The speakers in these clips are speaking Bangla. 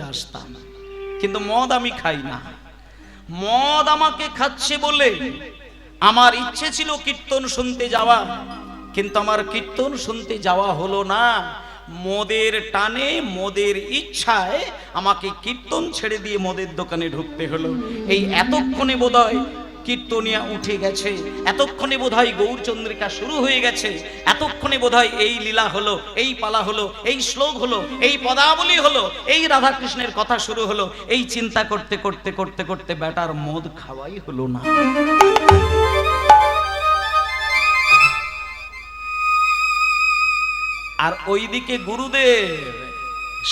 আসতাম। কিন্তু মদ আমি খাই না। মদ আমাকে খাচ্ছে বলে আমার ইচ্ছে ছিল কীর্তন শুনতে যাওয়া, কিন্তু আমার কীর্তন শুনতে যাওয়া হলো না। মদের টানে, মদের ইচ্ছায় আমাকে কীর্তন ছেড়ে দিয়ে মদের দোকানে ঢুকতে হলো। এই এতক্ষণে বোধহয় কীর্তনিয়া উঠে গেছে। এতক্ষণে বোধহয় গৌরচন্দ্রিকা শুরু হয়ে গেছে। এতক্ষণে বোধহয় এই লীলা হলো, এই পালা হলো, এই শ্লোক হলো, এই পদাবলী হলো, এই রাধাকৃষ্ণের কথা শুরু হলো। এই চিন্তা করতে করতে করতে করতে বেটার মদ খাওয়াই হলো না। আর ওইদিকে গুরুদেব,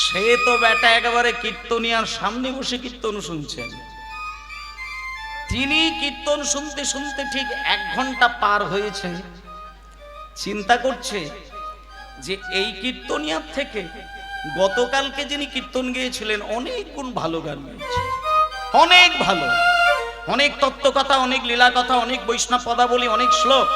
সে তো বেটা একেবারে কীর্তনিয়ার সামনে বসে কীর্তন শুনছেন। তিনি কীর্তন শুনতে শুনতে ঠিক এক ঘণ্টা পার হয়েছে। চিন্তা করছে যে এই কীর্তনিয়ার থেকে গতকালকে যিনি কীর্তন গিয়েছিলেন, অনেক গুণ ভালো গান গেয়েছে। অনেক ভালো। অনেক তত্ত্বকথা, অনেক লীলা কথা অনেক বৈষ্ণব পদাবলী অনেক শ্লোক।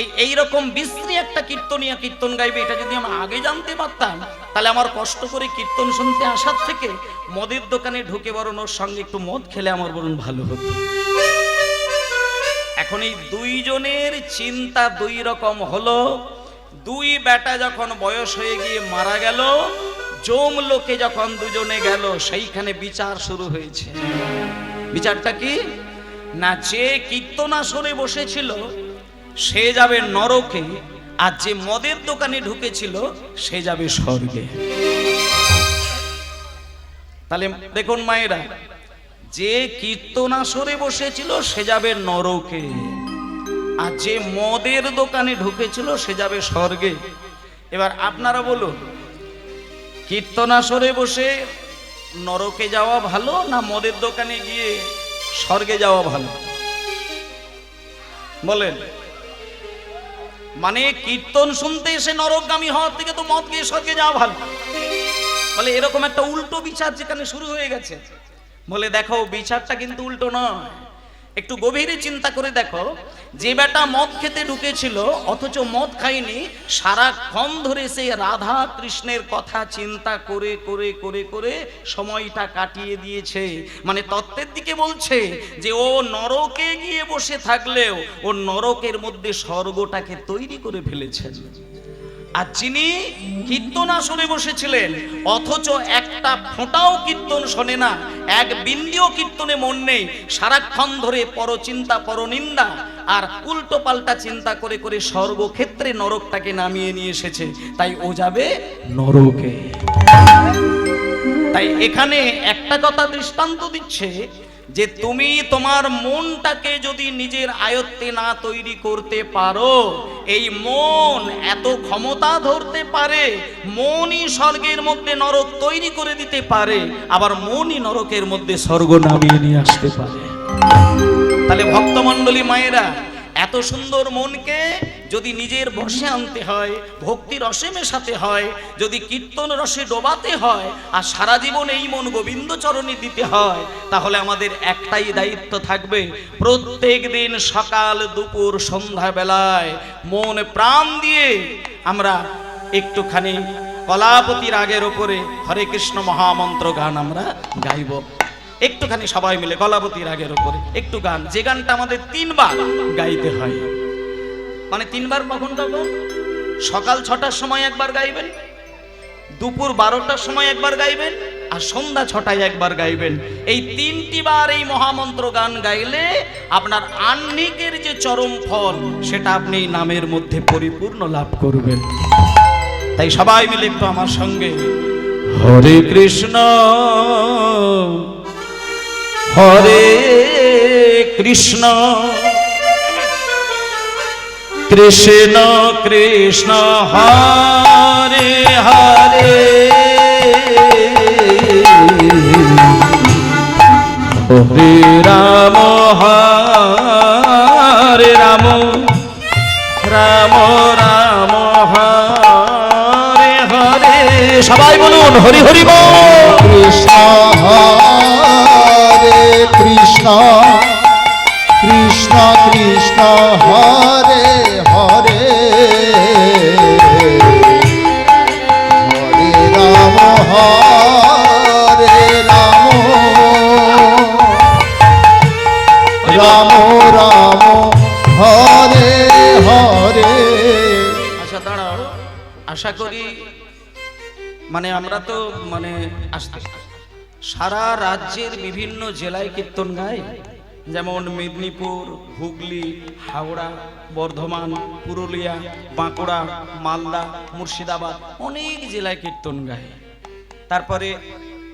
এই এইরকম বিশ্রী একটা কীর্তনিয়া কীর্তন গাইবে, এটা যদি আমরা আগে জানতে পারতাম তাহলে আমার কষ্ট করে কীর্তন শুনতে আসার থেকে মদের দোকানে ঢুকে বরং ওর সঙ্গে একটু মদ খেলে আমার বরং ভালো হতো। এখন এই দুইজনের চিন্তা দুই রকম হলো। দুই বেটা যখন বয়স হয়ে গিয়ে মারা গেল জম লোকে যখন দুজনে গেল, সেইখানে বিচার শুরু হয়েছে। বিচারটা কি? না, যে কীর্তনাসরে বসেছিল, সে যাবে নরকে। আর যে মদের দোকানে ঢুকেছিল, সে যাবে স্বর্গে। তাহলে দেখুন মায়েরা, যে কীর্তনাসরে বসেছিল, সে যাবে নরকে। আর যে মদের দোকানে ঢুকেছিল, সে যাবে স্বর্গে। এবার আপনারা বলুন কীর্তনাসরে বসে নরকে যাওয়া ভালো না মদের দোকানে গিয়ে স্বর্গে যাওয়া ভালো? বলেন। মানে কীর্তন শুনতে এসে নরকগামী হওয়ার থেকে তো মদ গিয়ে স্বর্গে যাওয়া ভালো। বলে এরকম একটা উল্টো বিচার যেখানে শুরু হয়ে গেছে। বলে দেখো, বিচারটা কিন্তু উল্টো নয়। একটু গভীরে চিন্তা করে দেখো, যে বেটা মদ খেতে ঢুকেছিল, অথচ মদ খায়নি, সারাক্ষণ ধরে সে রাধা কৃষ্ণের কথা চিন্তা করে করে করে করে সময়টা কাটিয়ে দিয়েছে। মানে তত্ত্বের দিকে বলছে যে ও নরকে গিয়ে বসে থাকলেও ও নরকের মধ্যে স্বর্গটাকে তৈরি করে ফেলেছেন। আর যিনি কীর্তন বসেছিলেন, অথচ একটা ফোঁটাও কীর্তন শোনে না, এক বিন্দিও কীর্তনে মন নেই। সারাক্ষণ ধরে পরচিন্তা পরনিন্দা আর উল্টো পাল্টা চিন্তা করে করে সর্বক্ষেত্রে নরকটাকে নামিয়ে নিয়ে এসেছে। তাই ও যাবে নরকে। তাই এখানে একটা কথা দৃষ্টান্ত দিচ্ছে যে তুমি তোমার মনটাকে যদি নিজের আয়ত্তে না তৈরি করতে পারো, এই মন এত ক্ষমতা ধরতে পারে, মনই স্বর্গের মধ্যে নরক তৈরি করে দিতে পারে, আবার মনই নরকের মধ্যে স্বর্গ নামিয়ে নিয়ে আসতে পারে। তাহলে ভক্তমণ্ডলী মায়েরা, এত সুন্দর মনকে যদি নিজের বসে আনতে হয় ভক্তি রসে মেশাতে হয়, যদি কীর্তন রসে ডোবাতে হয়, আর সারা জীবন এই মন গোবিন্দ চরণে দিতে হয়, তাহলে আমাদের একটাই দায়িত্ব থাকবে, প্রত্যেক দিন সকাল, দুপুর সন্ধ্যা বেলায় মন প্রাণ দিয়ে আমরা একটুখানি কলাপতি আগের ওপরে হরে কৃষ্ণ মহামন্ত্র গান আমরা গাইব। একটুখানি সবাই মিলে গলাবতী আগের ওপরে একটু গান, যে গানটা আমাদের তিনবার গাইতে হয়। মানে তিনবার কখন গাবো? সকাল ছটার সময় একবার গাইবেন, দুপুর বারোটার সময় একবার গাইবেন, আর সন্ধ্যা ছটায় একবার গাইবেন। এই তিনটি বার এই মহামন্ত্র গান গাইলে আপনার আহ্নিকের যে চরম ফল, সেটা আপনি নামের মধ্যে পরিপূর্ণ লাভ করবেন। তাই সবাই মিলে একটু আমার সঙ্গে, হরে কৃষ্ণ হরে কৃষ্ণ। কৃষ্ণ কৃষ্ণ, হরে হরে। হরে রাম হরে রাম। রাম রাম, হরে হরে। সবাই বলুন, হরি হরি কৃষ্ণ, হরে কৃষ্ণ। কৃষ্ণ কৃষ্ণ, হরে মানে আমরা তো মানে সারা রাজ্যের বিভিন্ন জেলায় কীর্তন গাই যেমন মেদিনীপুর, হুগলি, হাওড়া, বর্ধমান, পুরুলিয়া, বাঁকুড়া, মালদা, মুর্শিদাবাদ অনেক জেলায় কীর্তন গাই তারপরে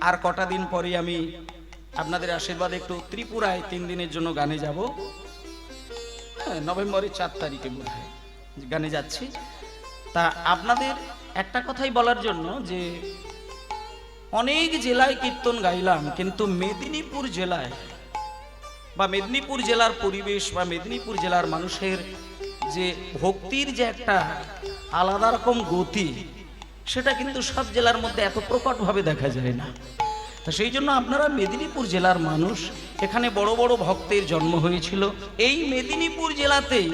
আর কটা দিন পরে আমি আপনাদের আশীর্বাদে একটু ত্রিপুরায় তিন দিনের জন্য গানে যাব। হ্যাঁ নভেম্বরের চার তারিখে বোধ হয় গানে যাচ্ছি। তা আপনাদের একটা কথাই বলার জন্য যে, অনেক জেলায় কীর্তন গাইলাম, কিন্তু মেদিনীপুর জেলায় বা মেদিনীপুর জেলার পরিবেশ বা মেদিনীপুর জেলার মানুষের যে ভক্তির যে একটা আলাদা রকম গতি, সেটা কিন্তু সব জেলার মধ্যে এত প্রকটভাবে দেখা যায় না। তা সেই জন্য আপনারা মেদিনীপুর জেলার মানুষ, এখানে বড় বড় ভক্তের জন্ম হয়েছিল। এই মেদিনীপুর জেলাতেই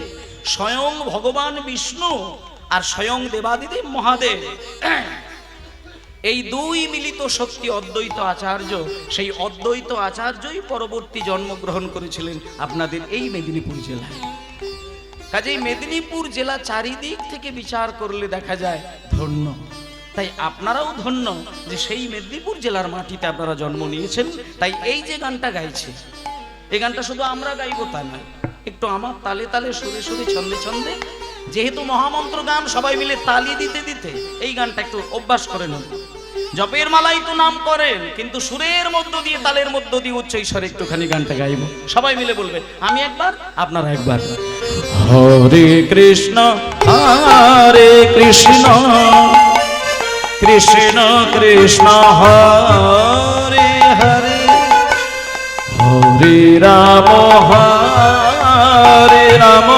স্বয়ং ভগবান বিষ্ণু আর স্বয়ং দেবাদিদেব মহাদেব। এই দুই মিলিত শক্তি অদ্বৈত আচার্য, সেই অদ্বৈত আচার্যই পরবর্তী জন্মগ্রহণ করেছিলেন আপনাদের এই মেদিনীপুর জেলায়। কাজেই মেদিনীপুর জেলা চারিদিক থেকে বিচার করলে দেখা যায় ধন্য। তাই আপনারাও ধন্য যে সেই মেদিনীপুর জেলার মাটিতে আপনারা জন্ম নিয়েছেন। তাই এই যে গানটা গাইছে, এই গানটা শুধু আমরা গাইব তা নয়, একটু আমার তালে তালে সুরে সুরে ছন্দে ছন্দে যেহেতু মহামন্ত্র গান সবাই মিলে তালি দিতে দিতে এই গানটা একটু অভ্যাস করে নেব। জপের মালাই তো নাম করেন, কিন্তু সুরের মধ্য দিয়ে, তালের মধ্য দিয়ে উচ্চ ঈশ্বরে একটুখানি গানটা গাইব। সবাই মিলে বলবেন, আমি একবার, আপনারা একবার। হরে কৃষ্ণ হরে কৃষ্ণ কৃষ্ণ কৃষ্ণ, হরে হরে। হরে রাম হরে রাম।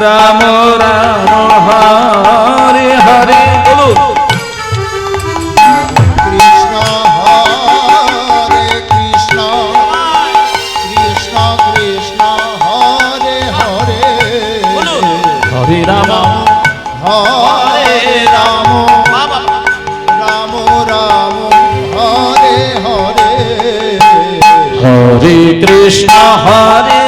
রাম রাম হরে হরে বলুন কৃষ্ণ হরে কৃষ্ণ কৃষ্ণ কৃষ্ণ হরে হরে রাম হরে রাম রাম রাম হরে হরে কৃষ্ণ হরে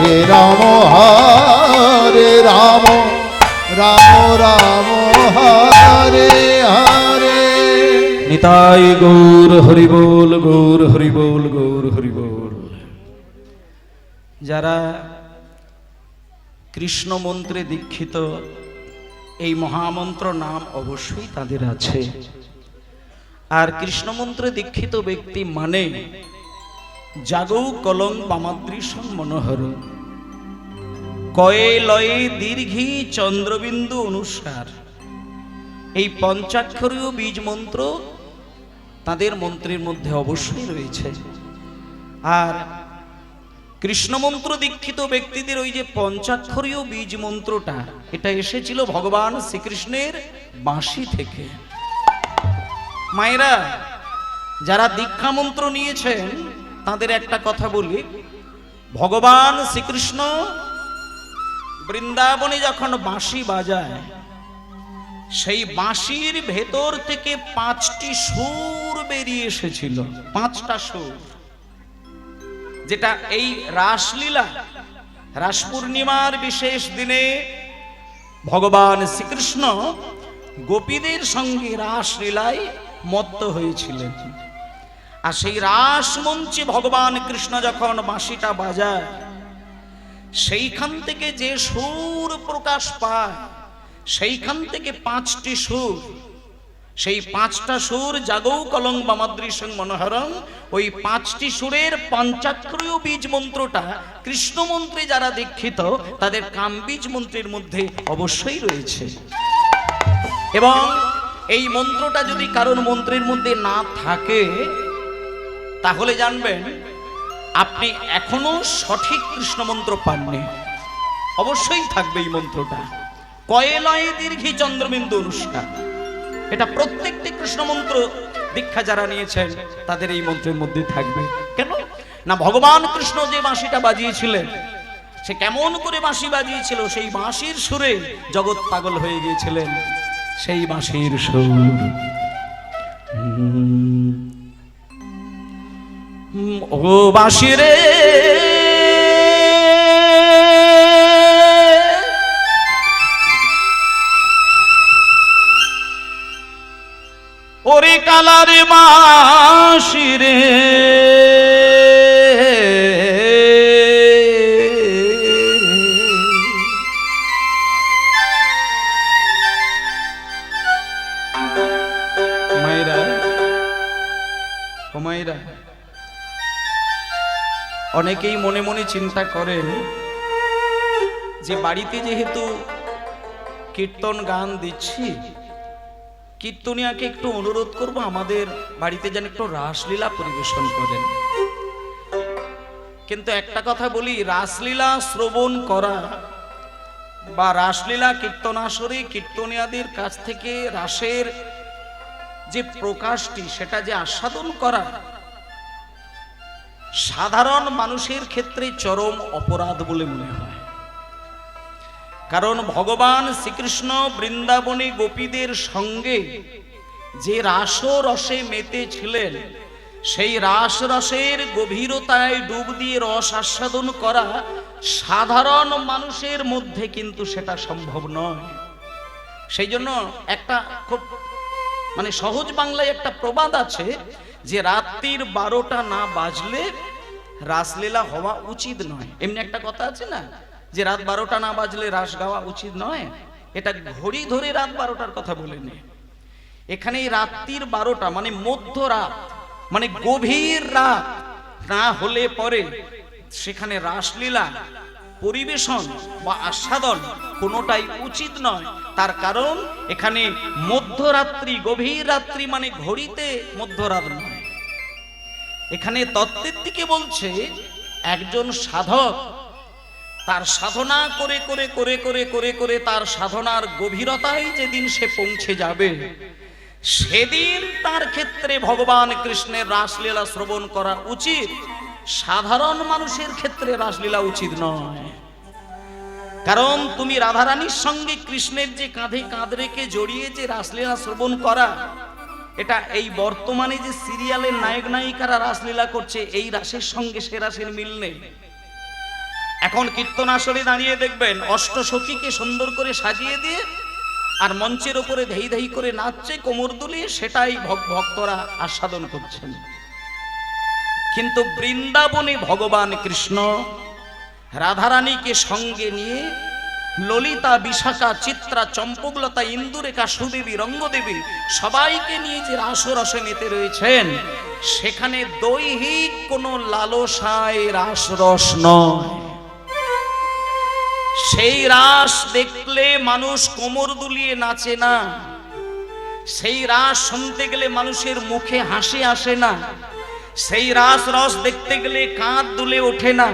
হরে রাম হরে রাম। রাম রাম, হরে হরে। নিতাই গৌর, হরি বল, গৌর, হরি বল, গৌর, হরি বল। যারা কৃষ্ণ মন্ত্রে দীক্ষিত, এই মহামন্ত্র নাম অবশ্যই তাদের আছে। আর কৃষ্ণ মন্ত্রে দীক্ষিত ব্যক্তি মানে জাগৌ কলং বামাদৃশং মনোহর। কয়ে লয়ে দীর্ঘি চন্দ্রবিন্দু অনুসার। এই পঞ্চাক্ষরীয় বীজ মন্ত্র তাদের মন্ত্রের মধ্যে অবশ্যই রয়েছে। আর কৃষ্ণমন্ত্র দীক্ষিত ব্যক্তিদের ওই যে পঞ্চাক্ষরীয় বীজ মন্ত্রটা এটা এসেছিল ভগবান শ্রীকৃষ্ণের বাঁশি থেকে। মায়েরা, যারা দীক্ষা মন্ত্র নিয়েছেন তাদের একটা কথা বলি। ভগবান শ্রীকৃষ্ণ বৃন্দাবনে যখন বাঁশি বাজায়, সেই বাঁশির ভেতর থেকে পাঁচটি সুর বেরিয়ে এসেছিল। পাঁচটা সুর। যেটা এই রাসলীলা, রাস পূর্ণিমার বিশেষ দিনে ভগবান শ্রীকৃষ্ণ গোপীদের সঙ্গে রাসলীলায় মত্ত হয়েছিলেন। আর সেই রাস মঞ্চে ভগবান কৃষ্ণ যখন বাঁশিটা বাজায়, সেইখান থেকে যে সুর প্রকাশ পায়, সেইখান থেকে পাঁচটি সুর, সেই পাঁচটা সুর জাগৌ কলং বামাদৃশং মনোহরং, ওই পাঁচটি সুরের পঞ্চাক্ষরীয় বীজ মন্ত্রটা কৃষ্ণ মন্ত্রে যারা দীক্ষিত, তাদের কাম বীজ মন্ত্রের মধ্যে অবশ্যই রয়েছে। এবং এই মন্ত্রটা যদি কারোর মন্ত্রের মধ্যে না থাকে তাহলে জানবেন, আপনি এখনও সঠিক কৃষ্ণ মন্ত্র পাননি। অবশ্যই থাকবে এই মন্ত্রটা। কয়েলয়ে দীর্ঘি চন্দ্রবিন্দু অনুষ্ঠান। এটা প্রত্যেকটি কৃষ্ণ মন্ত্র দীক্ষা যারা নিয়েছেন, তাদের এই মন্ত্রের মধ্যে থাকবে। কেন? না, ভগবান কৃষ্ণ যে বাঁশিটা বাজিয়েছিলেন, সে কেমন করে বাঁশি বাজিয়েছিল? সেই বাঁশির সুরে জগৎ পাগল হয়ে গিয়েছিলেন। সেই বাঁশির সুর। ও বাঁশি রে। ওরে কালারে বাঁশি রে। মায়েরা ও মায়েরা অনেকেই মনে মনে চিন্তা করেন যে বাড়িতে যেহেতু কীর্তন গান দিচ্ছি, কীর্তনিয়াকে একটু অনুরোধ করব আমাদের বাড়িতে যেন একটু রাসলীলা পরিবেশন করেন। কিন্তু একটা কথা বলি, রাসলীলা শ্রবণ করা বা রাসলীলা কীর্তনাসরে কীর্তনিয়াদের কাছ থেকে রাসের যে প্রকাশটি, সেটা যে আস্বাদন করা সাধারণ মানুষের ক্ষেত্রে চরম অপরাধ বলে মনে হয়। কারণ ভগবান শ্রীকৃষ্ণ বৃন্দাবনী গোপীদের সঙ্গে যে রাস রসে মেতে ছিলেন সেই রাস রসের গভীরতায় ডুব দিয়ে রস আস্বাদন করা সাধারণ মানুষের মধ্যে কিন্তু সেটা সম্ভব নয়। সেই জন্য একটা খুব মানে সহজ বাংলায় একটা প্রবাদ আছে যে রাত্রির বারোটা না বাজলে রাসলীলা হওয়া উচিত নয়। এমনি একটা কথা আছে না? যে রাত বারোটা না বাজলে রাস গাওয়া উচিত নয়? এটা ঘড়ি ধরে রাত বারোটার কথা বলেনি এখানে এই রাত্রির বারোটা মানে মধ্য রাত মানে গভীর রাত না হলে পরে সেখানে রাসলীলা, পরিবেশন বা আস্বাদন কোনোটাই উচিত নয়। তার কারণ এখানে মধ্যরাত্রি, গভীর রাত্রি মানে ঘড়িতে মধ্যরাত নয়। এখানে তত্ত্বের দিকে বলছে, একজন সাধক তার সাধনা করে করে করে করে করে করে তার সাধনার গভীরতায় যেদিন সে পৌঁছে যাবে, সেদিন তার ক্ষেত্রে ভগবান কৃষ্ণের রাসলীলা শ্রবণ করা উচিত। সাধারণ মানুষের ক্ষেত্রে রাসলীলা উচিত নয়। কারণ তুমি রাধারানীর সঙ্গে কৃষ্ণের যে কাঁধে কাঁধ রেখে জড়িয়ে যে রাসলীলা শ্রবণ করা এটা এই বর্তমানে যে সিরিয়ালের নায়ক নায়িকারা রাসলীলা করছে, এই রাসের সঙ্গে সে রাসের মিল নেই। এখন কীর্তন আসরে দাঁড়িয়ে দেখবেন, অষ্টসখীকে সুন্দর করে সাজিয়ে দিয়ে আর মঞ্চের ওপরে ধেই ধেই করে নাচছে, কোমর দুলিয়ে সেটাই ভক- ভক্তরা আস্বাদন করছেন। কিন্তু বৃন্দাবনে ভগবান কৃষ্ণ, রাধারানীকে সঙ্গে নিয়ে ললিতা বিশাখা চিত্রা, চম্পকলতা, ইন্দুরেখা, সুদেবী, রঙ্গদেবী সবাইকে নিয়ে যে রাসরসে মেতে রয়েছেন, সেখানে দৈহিক কোনো লালসায় রাসরস নয়। সেই রাস দেখলে মানুষ কোমর দুলিয়ে নাচে না। সেই রাস শুনতে গেলে মানুষের মুখে হাসি আসে না। সেই রাস রস দেখতে গেলে কাঁধ দুলে ওঠে না।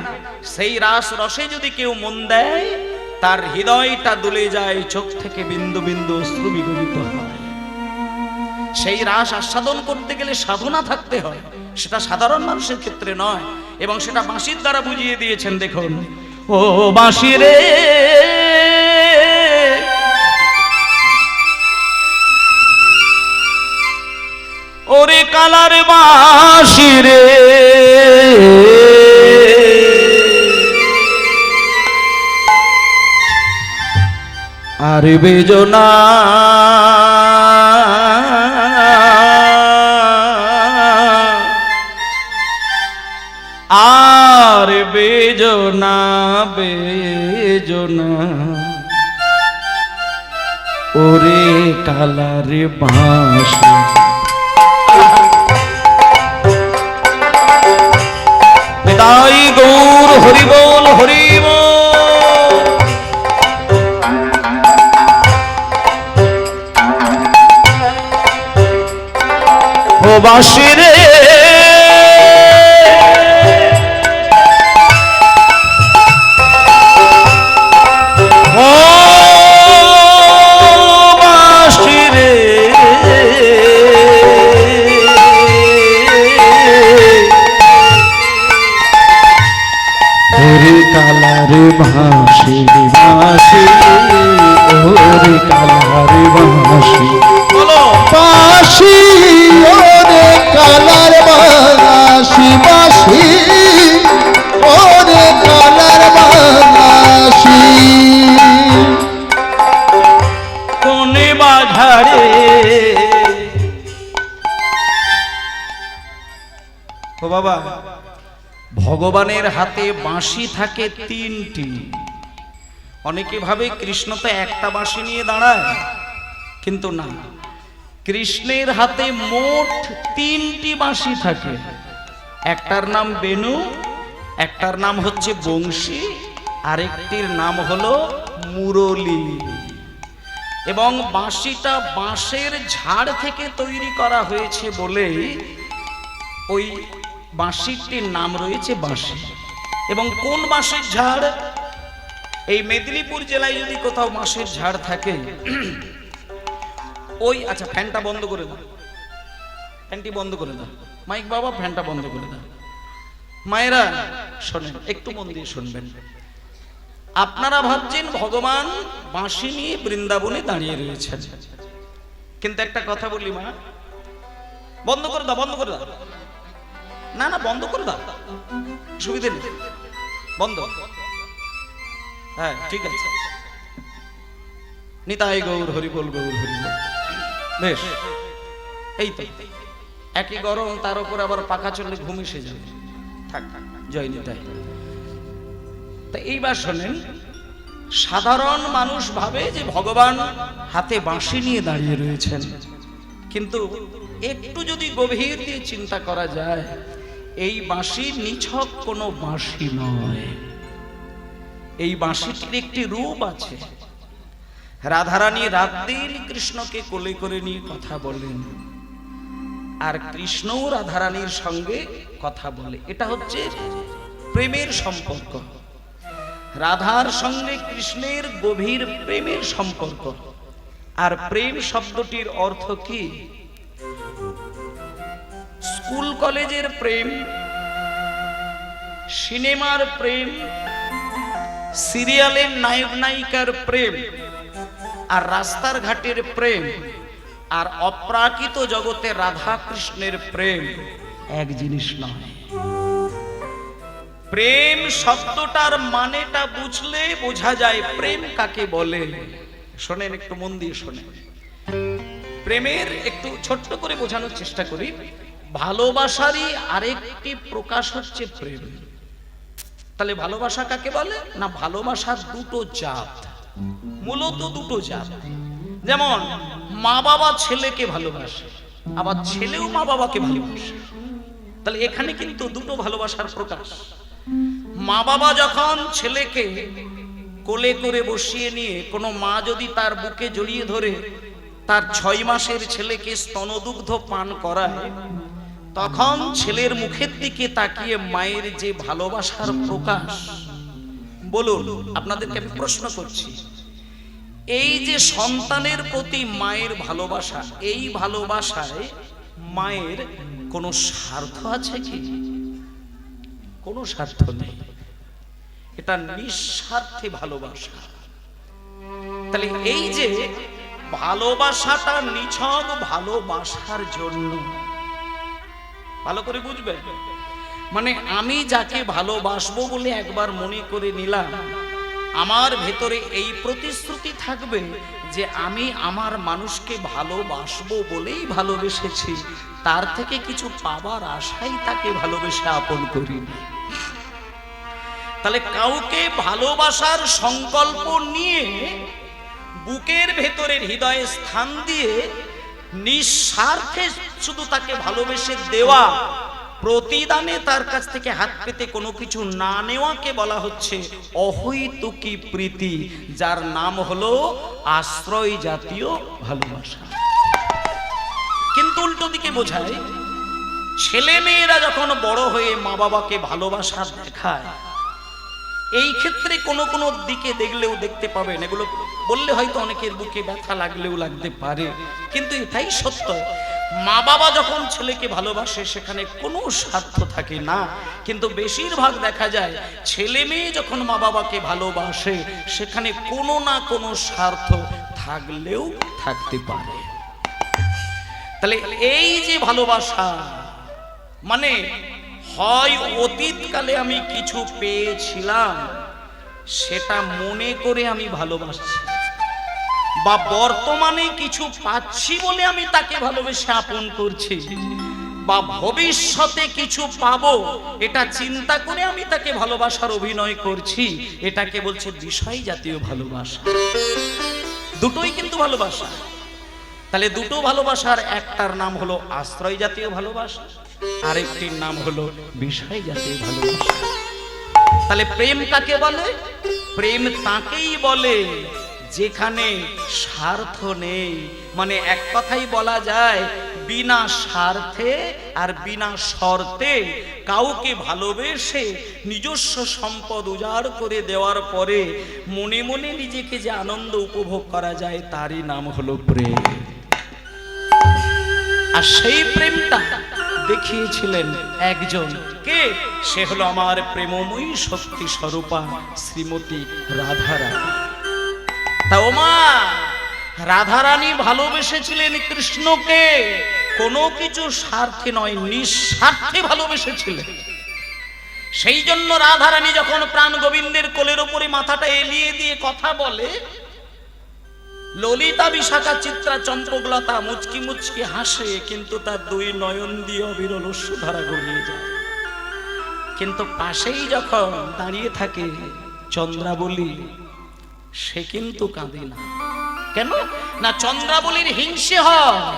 সেই রাস রসে যদি কেউ মন দেয় তার হৃদয়টা দুলে যায়, চোখ থেকে বিন্দু বিন্দু অশ্রু বিগলিত হয়। সেই রাস আস্বাদন করতে গেলে সাধনা থাকতে হয়। সেটা সাধারণ মানুষের ক্ষেত্রে নয়, এবং সেটা বাঁশির দ্বারা বুঝিয়ে দিয়েছেন, দেখুন। ও বাঁশি রে! ওরে কালার বাঁশি আর বেজনা আর বেজনা বেজনা ওরে কালারে বাঁশি। তাই গৌর হরিবল হরিবল ও রে। কালারে ভাসি ভাসি ওরে কালারে ভাসি বলো। ওরে কালার বাঁশি বাঁশি ওরে কালার বাঁশি কোনে বাধারে? ও বাবা, ভগবানের হাতে বাঁশি থাকে তিনটি। অনেকে ভাবে কৃষ্ণ তো একটা বাঁশি নিয়ে দাঁড়ায়, কিন্তু না। কৃষ্ণের হাতে মোট তিনটি বাঁশি থাকে। একটার নাম বেনু, একটার নাম হচ্ছে বংশী, আরেকটির নাম হলো মুরলী এবং বাঁশিটা বাঁশের ঝাড় থেকে তৈরি করা হয়েছে বলেই ওই বাঁশিটির নাম রয়েছে বাঁশি। এবং কোন বাঁশের ঝাড়? এই মেদিনীপুর জেলায় যদি কোথাও বাঁশের ঝাড় থাকে ওই আচ্ছা ফ্যানটা বন্ধ করে দাও। ফ্যানটি বন্ধ করে দাও। মাইক বাবা, ফ্যানটা বন্ধ করে দাও। মায়েরা, শোনেন, একটু মন দিয়ে শুনবেন। আপনারা ভাবছেন ভগবান বাঁশি নিয়ে বৃন্দাবনে দাঁড়িয়ে রয়েছে কিন্তু একটা কথা বলি মা, বন্ধ করে দাও, বন্ধ করে দাও। না না, বন্ধ করে দাও। সুবিধে নেই। বন্ধ। হ্যাঁ ঠিক আছে। নিতাই গৌর, হরিবল গৌর, হরিবল। বেশ। এই তো। একই গরম, তার উপর আবার পাখা চললে ঘুম এসে যাবে। থাক জয় তা এইবার শোনেন, সাধারণ মানুষ ভাবে যে ভগবান হাতে বাঁশি নিয়ে দাঁড়িয়ে রয়েছেন। কিন্তু একটু যদি গভীর দিয়ে চিন্তা করা যায়, এই বাঁশি নিছক কোনো বাঁশি নয়। এই বাঁশিটির একটি রূপ আছে। রাধারানী রাত দিন কৃষ্ণকে কোলে করে নিয়ে কথা বলেন আর কৃষ্ণও রাধারানীর সঙ্গে কথা বলে। এটা হচ্ছে প্রেমের সম্পর্ক। রাধার সঙ্গে কৃষ্ণের গভীর প্রেমের সম্পর্ক। আর প্রেম শব্দটির অর্থ কি? স্কুল কলেজের প্রেম, সিনেমার প্রেম, সিরিয়ালের নায়ক নায়িকার প্রেম আর রাস্তার ঘাটের প্রেম আর অপ্রাকৃত জগতে রাধা কৃষ্ণের প্রেম এক জিনিস নয়। প্রেম শব্দটার মানেটা বুঝলে বোঝা যায় প্রেম কাকে বলে। শোনেন, একটু মন দিয়ে শোনেন। প্রেমের একটু ছোট্ট করে বোঝানোর চেষ্টা করি। ভালোবাসারই আরেকটি প্রকাশ হচ্ছে প্রেম। তাহলে ভালোবাসা কাকে বলে? না, ভালোবাসার দুটো জাত। মূলত দুটো জাত। যেমন, মা বাবা ছেলেকে ভালোবাসে, আবার ছেলেও মা বাবাকে ভালোবাসে। তাহলে এখানে কিন্তু দুটো ভালোবাসার প্রকাশ। মা বাবা যখন ছেলেকে কোলে করে বসিয়ে নিয়ে, কোনো মা যদি তার বুকে জড়িয়ে ধরে, তার ছয় মাসের ছেলেকে স্তনদুগ্ধ পান করায়, তখন ছেলের মুখের দিকে তাকিয়ে মায়ের যে ভালোবাসার প্রকাশ বলুন, আপনাদেরকে আমি প্রশ্ন করছি। এই যে সন্তানের প্রতি মায়ের ভালোবাসা, এই ভালোবাসায় মায়ের কোনো স্বার্থ আছে কি? কোনো স্বার্থ নেই। এটা নিঃস্বার্থে ভালোবাসা। তাহলে এই যে ভালোবাসাটা নিছক ভালোবাসার জন্য, ভালো করে বুঝবেন। মানে আমি যাকে ভালোবাসবো বলে একবার মনে করে নিলাম, আমার ভেতরে এই প্রতিশ্রুতি থাকবে যে আমি আমার মানুষকে ভালোবাসবো বলেই ভালোবেসেছি। তার থেকে কিছু পাবার আশাই তাকে ভালোবেসে আপন করিনি তাহলে কাউকে ভালোবাসার সংকল্প নিয়ে বুকের ভেতরের হৃদয়ে স্থান দিয়ে নিঃস্বার্থে শুধু তাকে ভালোবেসে দেওয়া প্রতিদানে তার কাছ থেকে হাত পেতে কোনো কিছু না নেওয়াকে বলা হচ্ছে অহৈতুকি প্রীতি, যার নাম হলো আশ্রয় জাতীয় ভালোবাসা। কিন্তু উল্টো দিকে বোঝায় ছেলে মেয়েরা যখন বড় হয়ে মা বাবাকে ভালোবাসা দেখায়, এই ক্ষেত্রে কোনো কোনো দিকে দেখলেও দেখতে পাবেন, এগুলো বললে হয়তো অনেকের বুকে ব্যথা লাগলেও লাগতে পারে, কিন্তু এটাই সত্য। মা বাবা যখন ছেলেকে ভালোবাসে, সেখানে কোনো স্বার্থ থাকে না। কিন্তু বেশিরভাগ দেখা যায়, ছেলে মেয়ে যখন মা বাবাকে ভালোবাসে, সেখানে কোনো না কোনো স্বার্থ থাকলেও থাকতে পারে। তাহলে এই যে ভালোবাসা মানে হয় অতীতকালে আমি কিছু পেয়েছিলাম, সেটা মনে করে আমি ভালোবাসছি। বা বর্তমানে কিছু পাচ্ছি বলে আমি তাকে ভালোবেসে আপন করছি, বা ভবিষ্যতে কিছু পাবো, এটা চিন্তা করে আমি তাকে ভালোবাসার অভিনয় করছি, এটাকে বলছে বিষয় জাতীয় ভালোবাসা। দুটোই কিন্তু ভালোবাসা। তাহলে দুটো ভালোবাসার একটার নাম হলো আশ্রয় জাতীয় ভালোবাসা, আরেকটির নাম হলো বিষয় জাতীয় ভালোবাসা। তাহলে প্রেম কাকে বলে? প্রেম তাকেই বলে যেখানে স্বার্থ নেই। মানে এক কথাই বলা যায়, বিনা স্বার্থে আর বিনা শর্তে কাউকে ভালোবেসে নিজস্ব সম্পদ উজাড় করে দেওয়ার পরে মনে মনে নিজেকে যে আনন্দ উপভোগ করা যায়, তারই নাম হলো প্রেম। আর সেই প্রেমটা দেখিয়েছিলেন একজন কে? সে হলো আমার প্রেমময়ী শক্তি স্বরূপা শ্রীমতী রাধারানী। তা ওমা, রাধারানী ভালোবেসেছিলেন কৃষ্ণকে, কোনো কিছু স্বার্থে নয়, নিঃস্বার্থে ভালোবেসেছিলেন। সেই জন্য রাধারানী যখন প্রাণ গোবিন্দের কোলের উপরে মাথাটা এলিয়ে দিয়ে কথা বলে, ললিতা বিশাখা চিত্রা চম্পকলতা মুচকি মুচকি হাসে, কিন্তু তার দুই নয়ন দিয়ে অবিরল অশ্রুধারা গড়িয়ে যায়। কিন্তু পাশেই যখন দাঁড়িয়ে থাকে চন্দ্রাবলী সে কিন্তু কাঁদে না। কেন? না চন্দ্রাবলীর হিংসে হয়।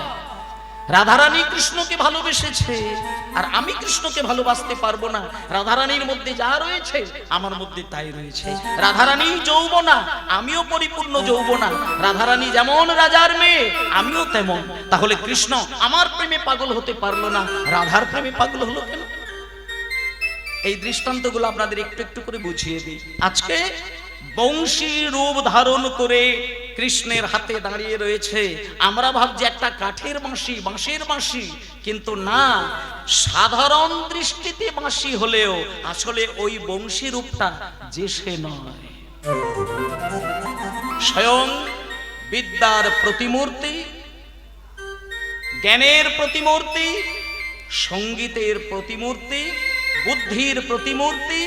রাধারানী কৃষ্ণকে ভালোবেসেছে। আর আমি কৃষ্ণকে ভালোবাসতে পারব না। রাধারানীর মধ্যে যা রয়েছে, আমার মধ্যে তাই রয়েছে। রাধারানী যৌবনা, আমিও পরিপূর্ণ যৌবনা। রাধারানী যেমন রাজার মেয়ে, আমিও তেমন। তাহলে কৃষ্ণ আমার প্রেমে পাগল হতে পারল না। রাধার প্রেমে পাগল হলো কেন? এই দৃষ্টান্তগুলো আপনাদের একটু একটু করে বুঝিয়ে দিই। আজকে বংশী রূপ ধারণ করে কৃষ্ণের হাতে দাঁড়িয়ে রয়েছে। আমরা ভাবছি একটা কাঠের বাঁশি, বাঁশের বাঁশি। কিন্তু না, সাধারণ দৃষ্টিতে বাঁশি হলেও আসলে ওই বংশী রূপটা যে সে নয়। স্বয়ং বিদ্যার প্রতিমূর্তি, জ্ঞানের প্রতিমূর্তি, সঙ্গীতের প্রতিমূর্তি, বুদ্ধির প্রতিমূর্তি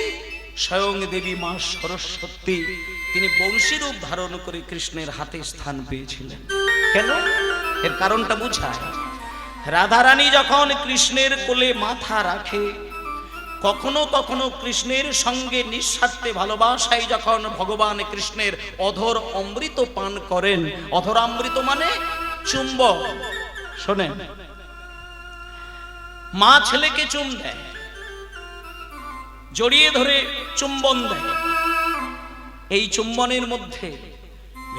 স্বয়ং দেবী মা সরস্বতী, তিনি বংশীরূপ ধারণ করে কৃষ্ণের হাতে স্থান পেয়েছিলেন। কেন? এর কারণটা বুঝায়, রাধারানী যখন কৃষ্ণের কোলে মাথা রাখে, কখনো কখনো কৃষ্ণের সঙ্গে নিঃস্বার্থে ভালোবাসায় যখন ভগবান কৃষ্ণের অধর অমৃত পান করেন অধর অমৃত মানে চুম্বক। শোনেন, মা ছেলেকে চুম দেয় জড়িয়ে ধরে চুম্বন দেয়। এই চুম্বনের মধ্যে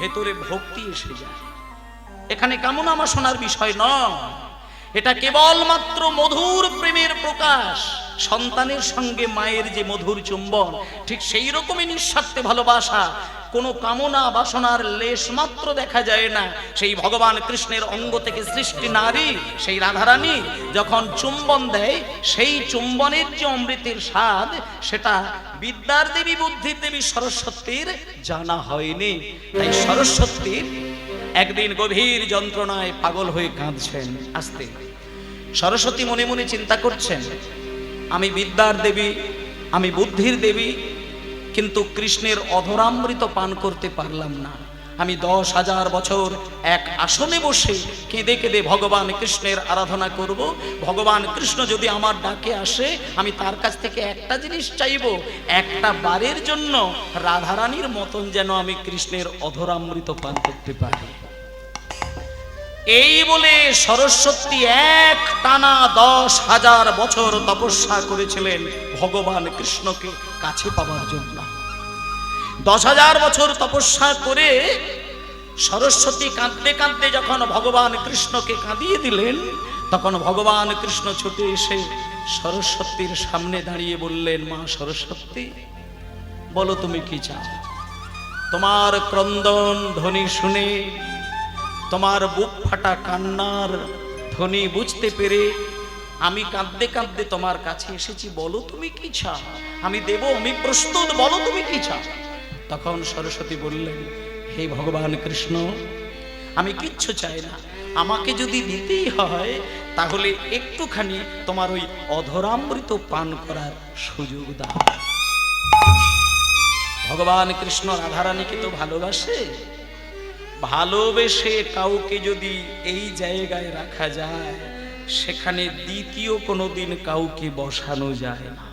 ভেতরে ভক্তি এসে যায়। এখানে কেমন আমার শোনার বিষয় নয়। এটা কেবলমাত্র মধুর প্রেমের প্রকাশ, সন্তানের সঙ্গে মায়ের যে মধুর চুম্বন, ঠিক সেই রকমই নিঃস্বার্থে ভালোবাসা কোনো কামনা বাসনার লেশ মাত্র দেখা যায় না। সেই ভগবান কৃষ্ণের অঙ্গ থেকে সৃষ্টি নারী, সেই রাধারানী যখন চুম্বন দেয়, সেই চুম্বনের যে অমৃতের স্বাদ, সেটা বিদ্যার দেবী, বুদ্ধির দেবী সরস্বতীর জানা হয়নি। তাই সরস্বতীর একদিন গভীর যন্ত্রণায় পাগল হয়ে কাঁদছেন, আস্তে। সরস্বতী মনে মনে চিন্তা করছেন, আমি বিদ্যার দেবী, আমি বুদ্ধির দেবী কিন্তু কৃষ্ণের অধরামৃত পান করতে পারলাম না। আমি দশ হাজার বছর এক আসনে বসে কেঁদে কেঁদে ভগবান কৃষ্ণের আরাধনা করব। ভগবান কৃষ্ণ যদি আমার ডাকে আসে, আমি তার কাছ থেকে একটা জিনিস চাইব, একটা বারের জন্য রাধারানীর মতন যেন আমি কৃষ্ণের অধরামৃত পান করতে পারি। এই বলে সরস্বতী এক টানা দশ হাজার বছর তপস্যা করেছিলেন ভগবান কৃষ্ণকে কাছে পাওয়ার জন্য। দশ হাজার বছর তপস্যা করে সরস্বতী কাঁদতে কাঁদতে যখন ভগবান কৃষ্ণকে কাঁদিয়ে দিলেন, তখন ভগবান কৃষ্ণ ছুটে এসে সরস্বতীর সামনে দাঁড়িয়ে বললেন, মা সরস্বতী, বলো তুমি কি চাও? তোমার ক্রন্দন ধ্বনি শুনে, তোমার বুক ফাটা কান্নার ধ্বনি বুঝতে পেরে আমি কাঁদতে কাঁদতে তোমার কাছে এসেছি, বলো তুমি কি চাও? আমি দেব, আমি প্রস্তুত, বলো তুমি কি চাও? তখন সরস্বতী বললেন, হে ভগবান কৃষ্ণ, আমি কিচ্ছু চাই না। আমাকে যদি দিতেই হয়, তাহলে একটুখানি তোমার ওই অধরামৃত পান করার সুযোগ দাও। ভগবান কৃষ্ণ রাধারানীকে তো ভালোবাসে। ভালোবেসে কাউকে যদি এই জায়গায় রাখা যায়, সেখানে দ্বিতীয় কোনো দিন কাউকে বসানো যায় না।